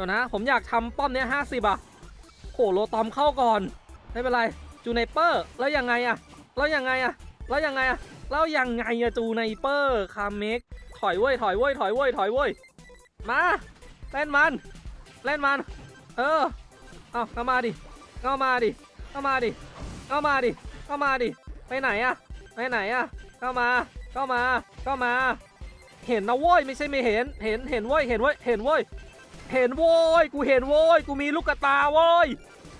ดี๋ยวนะ ผมอยากทำป้อมเนี้ยห้าสิบอะโหโลตอมเข้าก่อน ไม่เป็นไร จูไนเปอร์ แล้วยังไงอะแล้วยังไงอะแล้วยังไงอะแล้วยังไงอะจูไนเปอร์คาเมกถอยเว้ยถอยเว้ยถอยเว้ยถอยเว้ยมาเล่นมันเล่นมัน เออเอาเข้ามาดิเข้ามาดิเข้ามาดิเข้ามาดิเข้ามาดิไปไหนอะไปไหนอะเข้ามาเข้ามาเข้ามา เห็นนะว้ยไม่ใช่ไม่เห็นเห็นเห็นว้ยเห็นว้ยเห็นว้ย เห็นโว้ยกูเห็นโว้ยกูมีลูกกระตาโว้ย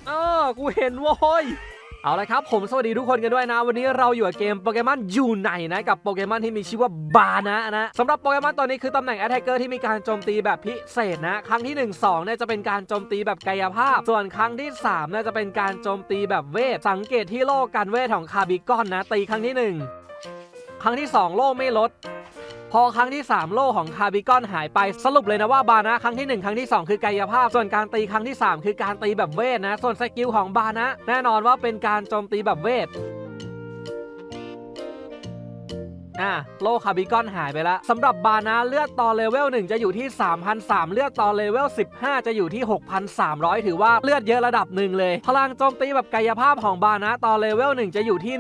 เออกูเห็นโว้ยเอาละครับผมสวัสดีทุกคนกันด้วยนะ วันนี้เราอยู่กับเกมโปเกมอนยูไนนะ กับโปเกมอนที่มีชื่อว่าบานะนะสำหรับโปเกมอนตัวนี้คือตำแหน่งแอตแทกเกอร์ที่มีการโจมตีแบบพิเศษนะ ครั้งที่ 1 2เนี่ยจะเป็นการโจมตีแบบกายภาพ ส่วนครั้งที่3เนี่ยจะเป็นการโจมตีแบบเวท สังเกตที่โล่กันเวทของคาบิกอนนะ ตีครั้งที่ 1 ครั้งที่ 2 โล่ไม่ลด พอครั้งที่ 3 โล่ของคาร์บิกอนหายไปสรุปเลยนะว่าบานะครั้งที่ 1 ครั้งที่ 2 คือกายภาพ ส่วนการตีครั้งที่ 3 คือการตีแบบเวทนะ ส่วนสกิลของบานะ แน่นอนว่าเป็นการโจมตีแบบเวท อะโลคาร์บิกอนหายไปแล้วสำหรับบานะเลือดต่อเลเวล1จะอยู่ที่ 3,003 เลือดต่อเลเวล 15 จะอยู่ที่ 6,300 ถือว่าเลือดเยอะระดับหนึ่งเลย พลังโจมตีแบบกายภาพของบานะต่อเลเวล 1 จะอยู่ที่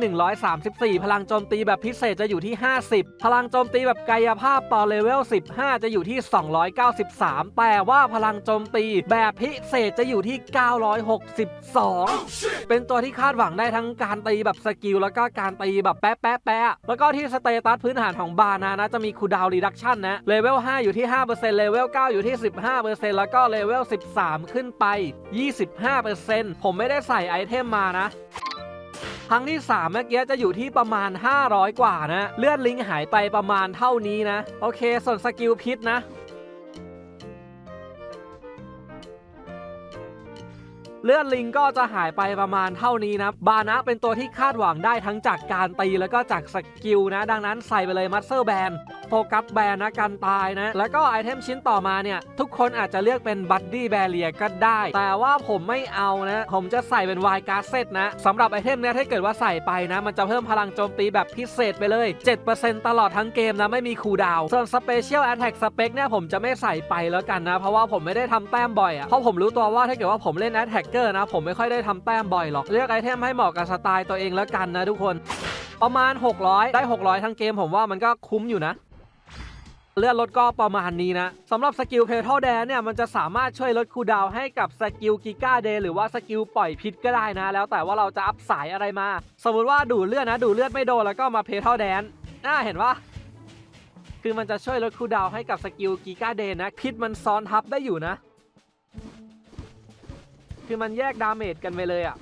134 พลังโจมตีแบบพิเศษจะอยู่ที่ 50 พลังโจมตีแบบกายภาพต่อเลเวล 15 จะอยู่ที่ 293 แต่ว่าพลังโจมตีแบบพิเศษจะอยู่ที่ 962 เป็นตัวที่คาดหวังได้ทั้งการตีแบบสกิลแล้วก็การตีแบบแป๊ะแป๊ะแป๊ะแล้วก็ที่สเตตัสพื้นฐานของบานานะจะมีคูดาวรีดักชันนะเลเวล5อยู่ที่5%เลเวล9อยู่ที่ 15%แล้วก็เลเวล13 ขึ้นไป 25%ผมไม่ได้ใส่ไอเทมมานะครั้งที่ 3 เมื่อกี้จะอยู่ที่ประมาณ 500 กว่านะ เลือดลิงหายไปประมาณเท่านี้นะ โอเค ส่วนสกิลพิษนะ เลือดลิงก็จะหายไปประมาณเท่านี้นะบานะเป็นตัวที่คาดหวังได้ทั้งจากการตีแล้วก็จากสกิลนะ ดังนั้นใส่ไปเลยมัสเซอร์แบน โฟกัสแบนนะการตายนะ แล้วก็ไอเทมชิ้นต่อมาเนี่ย ทุกคนอาจจะเลือกเป็นบัดดี้แบเรียก็ได้ แต่ว่าผมไม่เอานะ ผมจะใส่เป็นวายการ์เซตนะสำหรับไอเทมเนี้ยถ้าเกิดว่าใส่ไปนะ มันจะเพิ่มพลังโจมตีแบบพิเศษไปเลย 7%ตลอดทั้งเกมนะไม่มีคูลดาวน์ส่วนสเปเชียลแอ t แทกสเปคเนี่ยผมจะไม่ใส่ไปแล้วกันนะ เพราะว่าผมไม่ได้ทำแต้มบ่อยอะเพราะผมรู้ตัวว่าถ้าเกิดว่าผมเล่นแอ t แทกเกอร์นะผมไม่ค่อยได้ทำแต้มบ่อยหรอกเลือกไอเทมให้เหมาะกับสไตล์ตัวเองแล้วกันนะทุกคนประมาณ 600 ได้ 600 ทั้งเกมผมว่ามันก็คุ้มอยู่นะ เลือดลดก็ประมาณนี้นะสำหรับสกิลเพเทัลแดนเนี่ยมันจะสามารถช่วยลดคูดาวให้กับสกิลกิก้าเดหรือว่าสกิลปล่อยพิษก็ได้นะ แล้วแต่ว่าเราจะอัพสายอะไรมา สมมุติว่าดูดเลือดนะ ดูดเลือดไม่โดนแล้วก็มาเพเทัลแดนน่าเห็นปะคือมันจะช่วยลดคูดาวให้กับสกิลกิก้าเดนะพิษมันซ้อนทับได้อยู่นะ คือมันแยกดาเมจกันไปเลยอะ่ะ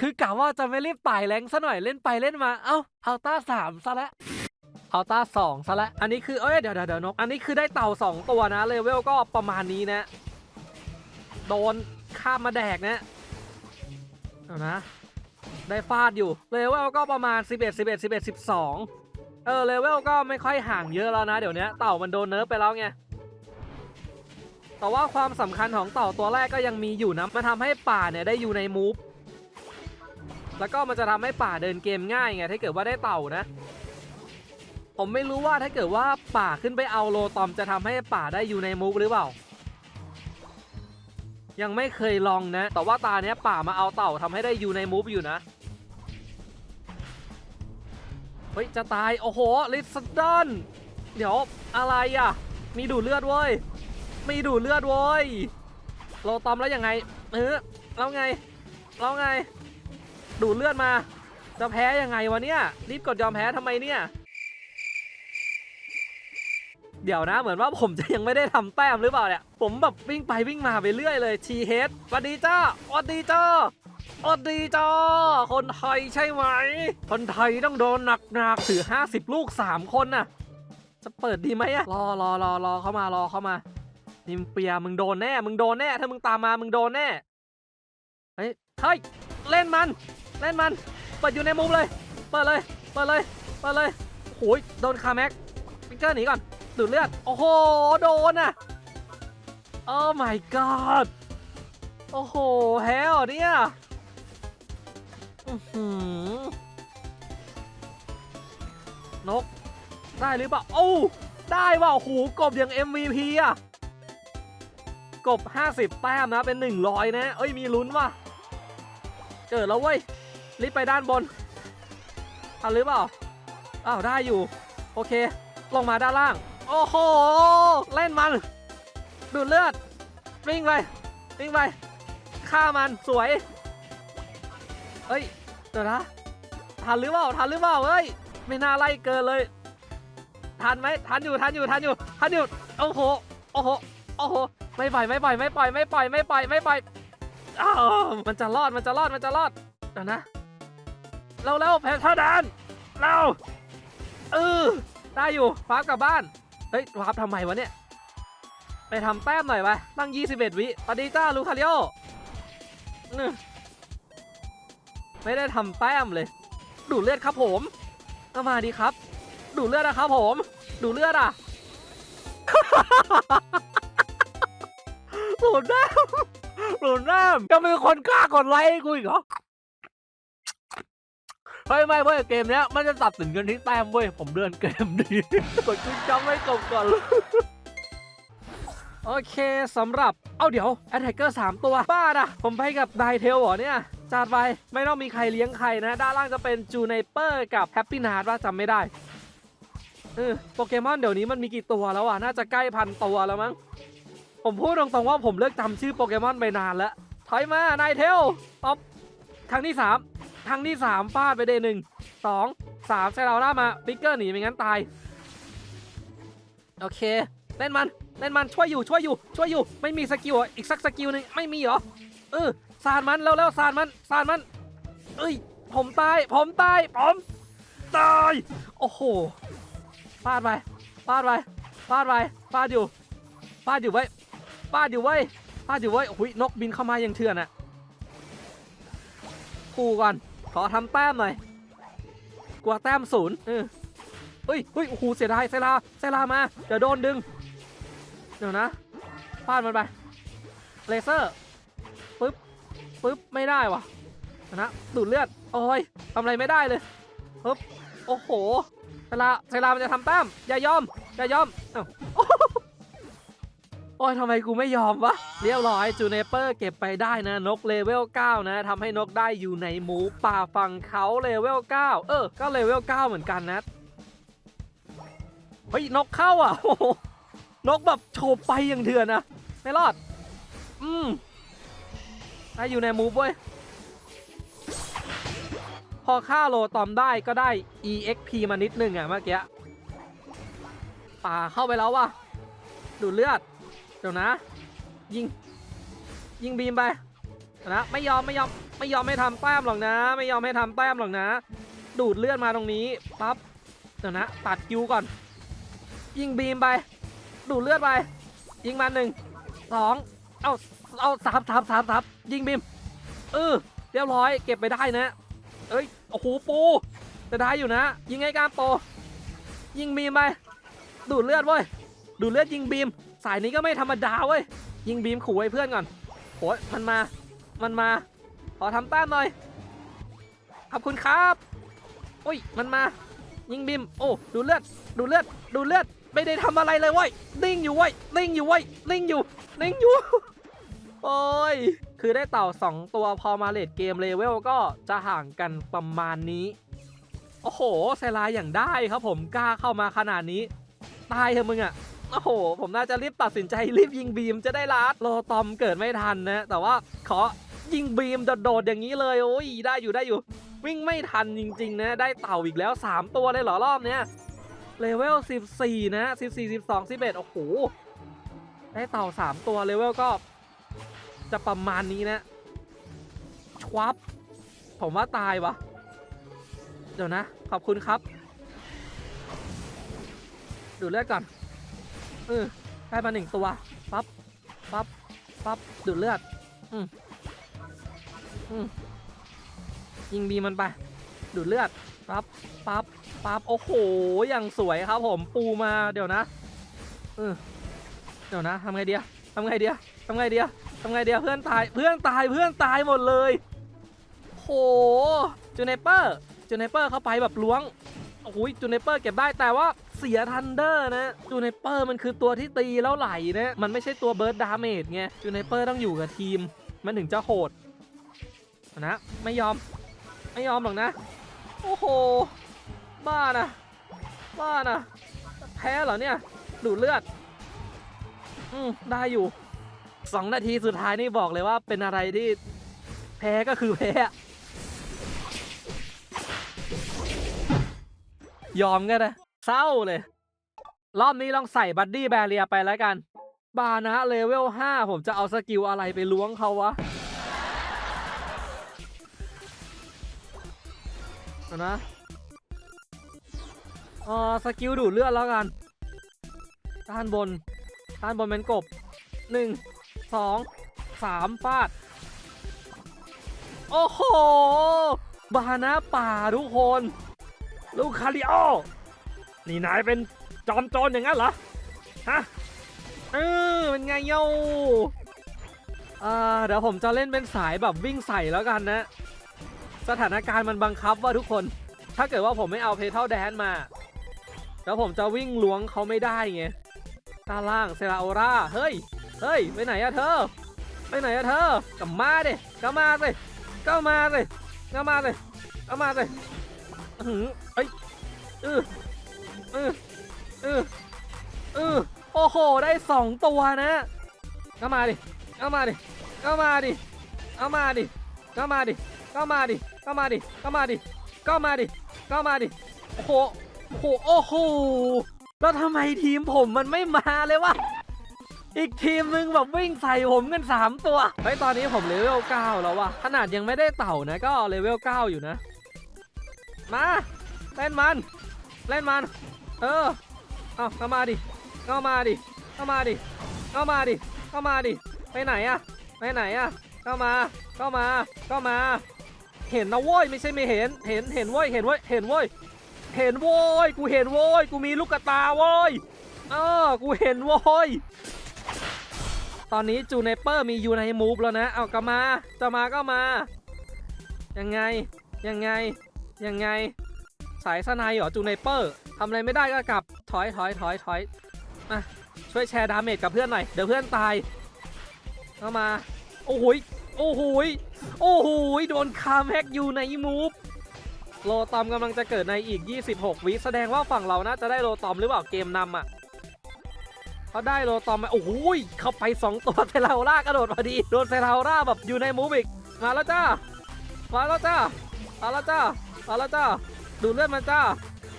คือกะว่าจะไม่รีบไต่แรงซะหน่อยเล่นไปเล่นมา เอ้าเอาต้าสามซะแล้วเอาต้าสองซะแล้วอันนี้คือเอ้ยเดี๋ยวเดี๋ยวเดี๋ยวนกอันนี้คือได้เต่าสองตัวนะเลเวลก็ประมาณนี้นะ โดนข้ามมาแดกนะเอานะ ได้ฟาดอยู่เลเวลก็ประมาณ 11 11 11 12 เออเลเวลก็ไม่ค่อยห่างเยอะแล้วนะเดี๋ยวนี้เต่ามันโดนเนิร์ฟไปแล้วไงแต่ว่าความสำคัญของเต่าตัวแรกก็ยังมีอยู่นะมันทำให้ป่าเนี่ยได้อยู่ในมูฟ แล้วก็มันจะทำให้ป่าเดินเกมง่ายไงถ้าเกิดว่าได้เต่านะ ผมไม่รู้ว่าถ้าเกิดว่าป่าขึ้นไปเอาโลตอมจะทำให้ป่าได้อยู่ในมูฟหรือเปล่า ยังไม่เคยลองนะ แต่ว่าตาเนี้ยป่ามาเอาเต่าทำให้ได้อยู่ในมูฟอยู่นะเฮ้ยจะตายโอ้โหลิสดอนเดี๋ยวอะไรอะ มีดูเลือดเว้ยมีดูเลือดเว้ยโลตอมแล้วยังไงเออแล้วไงแล้วไง ดูดเลือดมา จะแพ้ยังไงวะเนี่ย รีบกดยอมแพ้ทำไมเนี่ย เดี๋ยวนะเหมือนว่าผมจะยังไม่ได้ทำแต้มหรือเปล่าเนี่ย ผมแบบวิ่งไปวิ่งมาไปเรื่อยเลยทีเฮดสวัสดีจ้าสวัสดีจ้าสวัสดีจ้าคนไทยใช่ไหม คนไทยต้องโดนหนักหนักๆถือ 50 ลูก 3 คนน่ะ จะเปิดดีไหมอะรอรอรอรอเข้ามารอเข้ามานิมเปียมึงโดนแน่ มึงโดนแน่ ถ้ามึงตามมา มึงโดนแน่ เฮ้ย เฮ้ย เล่นมัน เล่นมัน เปิดอยู่ในมุมเลย เปิดเลย เปิดเลย เปิดเลยโอ้ยโดนคาแม็กฟิกเกอร์หนีก่อนดูดเลือด โอ้โห โดนอะ โอ้ my god โอ้โหแฮลเนี่ยอื้อหือนก ได้หรือเปล่า โอ้ ได้ว่าโอ้โห กบอย่าง MVP อะ กบ 50 แต้มนะ เป็น 100 นะ เอ้ย มีลุ้นว่ะ เกิดแล้วเว้ย รีบไปด้านบนทันหรือเปล่าอ้าวได้อยู่ โอเค ลงมาด้านล่าง โอ้โห เล่นมัน ดูดเลือดวิ่งไปวิ่งไปฆ่ามันสวยเอ้ยเดี๋ยวนะทันหรือเปล่าทันหรือเปล่าเอ้ยไม่น่าไล่เกินเลยทันไหมทันอยู่ทันอยู่ทันอยู่ทันอยู่โอ้โหโอ้โหโอ้โหไม่ปล่อยไม่ปล่อยไม่ปล่อยไม่ปล่อยไม่ปล่อยไม่ปล่อยอ้าวมันจะรอดมันจะรอดมันจะรอดเดี๋ยวนะ เร็วเร็วแพทเทอร์ดันเร็วเออได้อยู่ฟาร์ปกลับบ้าน เฮ้ยวาร์ปทำไมวะเนี่ย ไปทำแต้มหน่อยไปตั้ง 21 วิสวัสดีจ้าลูคาริโอไม่ได้ทำแต้มเลย ดูเลือดครับผมเอามาดีครับ ดูเลือดนะครับผม ดูเลือดอะหลุดน้ำหลุดน้ำจะมีคนกล้ากดไลค์กูอีกเหรอ เฮ้ยไม่เว้ยเกมเนี้ยมันจะตัดสินกันที่แต้มเว้ยผมเดินเกมดีกดขึ้นจำไม่จบก่อนโอเคสำหรับ เอาเดี๋ยวแอ t แทกเกอร์3ตัวบ้าอะผมไปกับไดเทลเหรอเนี่ยจัดไปไม่ต้องมีใครเลี้ยงใครนะ ด้านล่างจะเป็นจูไนเปอร์กับแฮปปี้นาร์ดว่าจำไม่ได้เออโปเกมอนเดี๋ยวนี้มันมีกี่ตัวแล้วอะ น่าจะใกล้พันตัวแล้วมั้ง ผมพูดตรงๆว่าผมเลิกจำชื่อโปเกมอนไปนานแล้ว ถอยมาไนเทลป๊อปครั้งที่ 3 ครั้งที่3ฟาดไปเดย์หนึ่งสองสามใส่เราหน้ามาปิกเกอร์หนีไม่งั้นตาย โอเค เล่นมันเล่นมันช่วยอยู่ช่วยอยู่ช่วยอยู่ ไม่มีสกิลอีกสักสกิลหนึ่งไม่มีเหรอเออสาดมันเร็วๆสาดมันสาดมัน เอ้ย ผมตาย ผมตาย ผมตาย โอ้โหฟาดไปฟาดไปฟาดไปฟาดอยู่ฟาดอยู่ไว้ฟาดอยู่ไว้ฟาดอยู่ไว้โอ้ยนกบินเข้ามาย่างเถื่อนอะคู่ก่อน ขอทำแต้มหน่อยกลัวแต้มศูนย์เออเฮ้ยเฮ้ยโอ้โหเสียดายเซลาเซลามาเดี๋ยวโดนดึง เดี๋ยวนะฟาดมันไปเลเซอร์ปึ๊บปึ๊บไม่ได้วะนะดูดเลือดโอ้ยทำอะไรไม่ได้เลยปึ๊บโอ้โหเซลาเซลามันจะทำแต้มอย่ายอมอย่ายอมเอ้า โอ้ยทำไมกูไม่ยอมวะ เรียบร้อยจูเนเปอร์เก็บไปได้นะนกเลเวล 9 นะทำให้นกได้อยู่ในหมูป่าฝั่งเขาเลเวล 9 เออ ก็เลเวล 9 เหมือนกันนะ เฮ้ย นกเข้าอะ นกแบบโฉบไปอย่างเถื่อนนะ ไม่รอด อืมได้อยู่ในมูฟเว้ย พอฆ่าโลตอมได้ก็ได้ EXP มานิดนึงอะเมื่อกี้ป่าเข้าไปแล้วว่ะ ดูเลือด ดี๋ยวนะ ยิง ยิงบีมไปนะไม่ยอมไม่ยอมไม่ยอมไม่ทำแต้มหรอกนะ ไม่ยอมให้ทำแต้มหรอกนะ ดูดเลือดมาตรงนี้ปั๊บเดี๋ยวนะตัดคิวก่อน ยิงบีมไป ดูดเลือดไป ยิงมาหนึ่งสองเอาเอาสามสามสามสามยิงบีมเออเรียบร้อยเก็บไปได้นะ เอ้ยโอ้โหปูจะได้อยู่นะ ยิงไงกามโปยิงบีมไปดูดเลือดเว้ยดูดเลือดยิงบีม สายนี้ก็ไม่ธรรมดาเว้ย ยิงบีมขู่ไว้เพื่อนก่อนโหยมันมา มันมา ขอทำแต้มหน่อย ขอบคุณครับอุ้ย มันมา ยิงบีม โอ้ ดูเลือด ดูเลือด ดูเลือด ไม่ได้ทำอะไรเลยเว้ย นิ่งอยู่เว้ย นิ่งอยู่เว้ย นิ่งอยู่ นิ่งอยู่ โอ้ย คือได้เต่า 2 ตัวพอมาเลดเกมเลเวลก็จะห่างกันประมาณนี้ โอ้โหไซลาอย่างได้ครับผม กล้าเข้ามาขนาดนี้ ตายเถอะมึงอะ โอ้โห ผมน่าจะรีบตัดสินใจรีบยิงบีมจะได้ลัดโลตอมเกิดไม่ทันนะแต่ว่าขอยิงบีมโดดๆอย่างนี้เลยโอ้ยได้อยู่ได้อยู่ วิ่งไม่ทันจริงๆนะได้เต่าอีกแล้ว 3 ตัวเลยเหรอรอบเนี้ยเลเวล14 นะ 14 12 11โอ้โหได้เต่า 3 ตัวเลเวลก็ จะประมาณนี้นะชวับผมว่าตายวะเดี๋ยวนะ ขอบคุณครับ ดูเลือดก่อน เออได้มาหนึ่งตัวปั๊บปั๊บปั๊บดูดเลือด อืมอืมยิงบีมันไป ดูดเลือดปั๊บปั๊บปั๊บโอ้โหอย่างสวยครับผมปูมาเดี๋ยวนะเออเดี๋ยวนะทำไงเดียทำไงเดียทำไงเดียทำไงเดียเพื่อนตายเพื่อนตายเพื่อนตายหมดเลยโหจูเนเปอร์จูเนเปอร์เข้าไปแบบล้วงโอ้โหจูเนเปอร์เก็บได้แต่ว่า สียทันเดอร์นะจูเนเปอร์มันคือตัวที่ตีแล้วไหลนะมันไม่ใช่ตัวเบิร์ดดาเมจไงจูเนเปอร์ต้องอยู่กับทีม มันถึงจะโหดนะไม่ยอมไม่ยอมหรอกนะ โอ้โห บ้านะบ้านะแพ้เหรอเนี่ยดูดเลือด อืมได้อยู่สองนาทีสุดท้ายนี่บอกเลยว่าเป็นอะไรที่แพ้ก็คือแพ้ยอมกันนะ เศร้าเลย รอบนี้ลองใส่บัดดี้แบเรียไปแล้วกัน บานะเลเวล 5 ผมจะเอาสกิลอะไรไปล้วงเขาวะนะเออสกิลดูดเลือดแล้วกันด้านบนด้านบนเป็นกบหนึ่งสองสามฟาด โอ้โห บานะป่าทุกคน ลูกคาริโอ นี่นายเป็นจอมโจรอย่างนั้นเหรอ ฮะ เออเป็นไงโยอ่าเดี๋ยวผมจะเล่นเป็นสายแบบวิ่งใส่แล้วกันนะ สถานการณ์มันบังคับว่าทุกคน ถ้าเกิดว่าผมไม่เอาเพเทลแดนมา แล้วผมจะวิ่งล้วงเขาไม่ได้ไงด้านล่างเซราโอราเฮ้ย เฮ้ย ไปไหนอะเธอ ไปไหนอะเธอกลับมาดิกลับมาสิกลับมาสิกลับมาสิกลับมาสิอื้อหือเอ้ยเออ ออเออเอโอ้โห ได้สองตัวนะกลับมาดิกลับมาดิกลับมาดิกลับมาดิกลับมาดิกลับมาดิกลับมาดิกลับมาดิกลับมาดิกลับมาดิ โอ้โห โอ้โห โอ้โห แล้วทำไมทีมผมมันไม่มาเลยวะ อีกทีมนึงแบบวิ่งใส่ผมกัน 3 ตัว เฮ้ย ตอนนี้ผมเลเวล 9 แล้ววะขนาดยังไม่ได้เต่านะ ก็เลเวล 9 อยู่นะ มา เล่นมัน เล่นมัน เออ เอาเข้ามาดิ เข้ามาดิ เข้ามาดิ เข้ามาดิ เข้ามาดิ ไปไหนอะไปไหนอะเข้ามา เข้ามา เข้ามา เห็นนะโว้ยไม่ใช่ไม่เห็น เห็น เห็นโว้ย เห็นโว้ย เห็นโว้ย เห็นโว้ย กูเห็นโว้ย กูมีลูกกระตาโว้ย เออ กูเห็นโว้ยตอนนี้จูเนเปอร์มีอยู่ในมูฟแล้วนะ เอากลับมา จะมาก็มา ยังไง ยังไง ยังไง สายสไนเหรอจูเนเปอร์ทำอะไรไม่ได้ก็กลับถอยถอยถอยถอยมาช่วยแชร์ดาเมจกับเพื่อนหน่อยเดี๋ยวเพื่อนตายเข้ามาโอ้โหโอ้โหโอ้โหโดนคามแฮกยูในมูฟโลตอมกำลังจะเกิดในอีก 26 วิแสดงว่าฝั่งเราน่าจะได้โลตอมหรือเปล่าเกมนำอะเขาได้โลตอมมาโอ้โหเข้าไป 2 ตัวเซราโอร่ากระโดดพอดีโดนเซราโอร่าแบบอยู่ในมูฟอีกมาแล้วจ้ามาแล้วจ้ามาแล้วจ้ามาแล้วจ้า ดูเลือดมันจ้า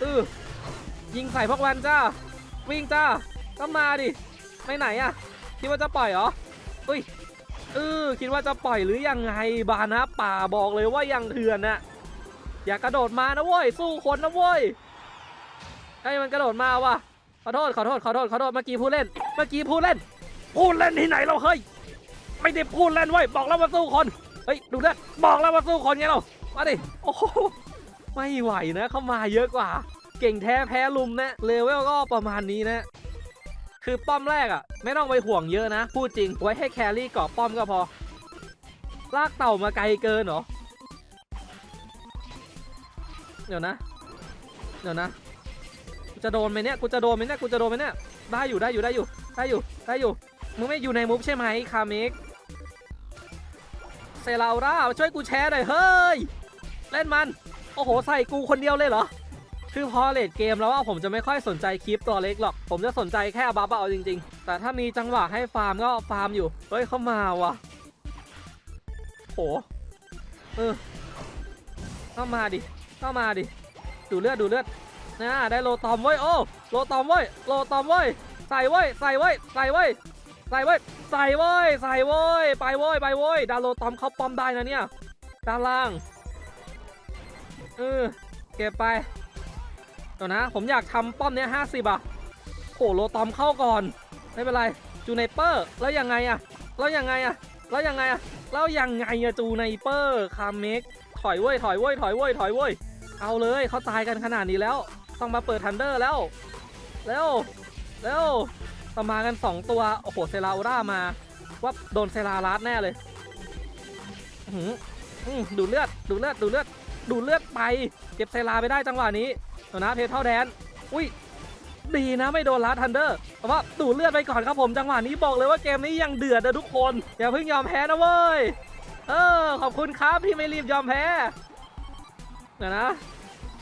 อือยิงใส่พวกมันจ้า วิ่งจ้า ก็มาดิไปไหนอะคิดว่าจะปล่อยเหรออุ้ยเออคิดว่าจะปล่อยหรือยังไงบานะป่าบอกเลยว่ายังเถื่อนน่ะอย่ากระโดดมานะเว้ยสู้คนนะเว้ยให้มันกระโดดมาวะขอโทษขอโทษขอโทษขอโทษเมื่อกี้พูดเล่น เมื่อกี้พูดเล่น พูดเล่นที่ไหนเราเฮ้ยไม่ได้พูดเล่นเว้ยบอกแล้วว่าสู้คนเฮ้ยดูนะบอกแล้วว่าสู้คนไงเรามาดิโอ้โห ไม่ไหวนะเข้ามาเยอะกว่า เก่งแท้แพ้ลุมนะเลเวลก็ประมาณนี้นะ คือป้อมแรกอะไม่ต้องไปห่วงเยอะนะ พูดจริงไว้ให้แครี่เกาะป้อมก็พอ ลากเต่ามาไกลเกินเหรอ เดี๋ยวนะ เดี๋ยวนะกูจะโดนไหมเนี่ยกูจะโดนไหมเนี่ยกูจะโดนไหมเนี่ยได้อยู่ได้อยู่ได้อยู่ได้อยู่ได้อยู่มึงไม่อยู่ในมุฟใช่ไหมคาเมกเซราร่ามาช่วยกูแชร์หน่อยเฮ้ย เล่นมัน โอ้โห ใส่กูคนเดียวเลยเหรอ คือพอเลดเกมแล้วว่าผมจะไม่ค่อยสนใจคลิปตัวเล็กหรอก ผมจะสนใจแค่บัฟเอาจริง ๆ แต่ถ้ามีจังหวะให้ฟาร์มก็ฟาร์มอยู่ เฮ้ยเข้ามาว่ะโห เออเข้ามาดิเข้ามาดิ ดูเลือดดูเลือดนะได้โลตอมเว้ย โอ้ โลตอมเว้ย โลตอมเว้ย ใส่เว้ย ใส่เว้ย ใส่เว้ย ใส่เว้ย ใส่เว้ย ใส่เว้ย ไปเว้ย ไปเว้ย ดาวโลตอมเขาป้อมได้นะเนี่ย ด้านล่าง เออเก็บไปเดี๋ยวนะ ผมอยากทำป้อมเนี้ยห้าสิบอะโหโลตอมเข้าก่อน ไม่เป็นไร จูไนเปอร์ แล้วยังไงอะ แล้วยังไงอะ แล้วยังไงอะ แล้วยังไงอะจูไนเปอร์คาเมกถอยเว้ย ถอยเว้ย ถอยเว้ย ถอยเว้ย เอาเลยเขาตายกันขนาดนี้แล้ว ต้องมาเปิดทันเดอร์แล้วเร็วเร็วต้อมากัน 2 ตัว โอ้โห เซราโอร่ามา ว่าโดนเซราลัดแน่เลยหืมดูเลือด ดูเลือด ดูเลือด ดูเลือดไป เก็บเซราไปได้จังหวะนี้เดี๋ยวนะเพเท่าแดน อุ้ยดีนะไม่โดนลัดทันเดอร์แต่ว่าดูเลือดไปก่อนครับผมจังหวะนี้บอกเลยว่าเกมนี้ยังเดือดนะทุกคน อย่าเพิ่งยอมแพ้นะเว้ย เออ ขอบคุณครับที่ไม่รีบยอมแพ้เดี๋ยวนะ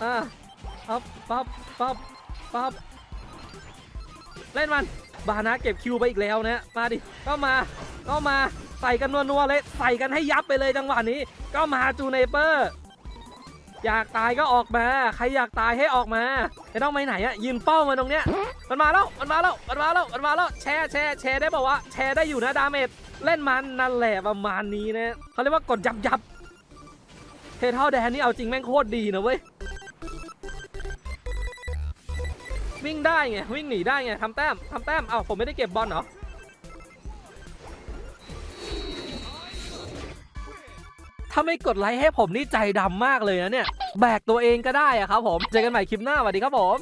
อ่าปั๊บปั๊บปั๊บปั๊บเล่นมันบานะเก็บคิวไปอีกแล้วนะมาดิก็มาก็มาใส่กันนัวๆเลยใส่กันให้ยับไปเลยจังหวะนี้ ก็มาจูเนเปอร์ อยากตายก็ออกมา ใครอยากตายให้ออกมาไม่ต้องไปไหนอะยืนเป้ามาตรงเนี้ย มันมาแล้ว มันมาแล้ว มันมาแล้ว มันมาแล้ว แชร์แชร์แชร์ได้บอกว่าวะแชร์ได้อยู่นะดาเมจ เล่นมันนั่นแหละประมาณนี้นะเขาเรียกว่ากดยับยับเทเท่าแดนนี่เอาจริงแม่งโคตรดีนะเว้ย วิ่งได้ไง วิ่งหนีได้ไงทำแต้มทำแต้ม เอ้าผมไม่ได้เก็บบอลเหรอ ถ้าไม่กดไลค์ให้ผมนี่ใจดำมากเลยนะเนี่ย แบกตัวเองก็ได้อะครับผม เจอกันใหม่คลิปหน้าสวัสดีครับผม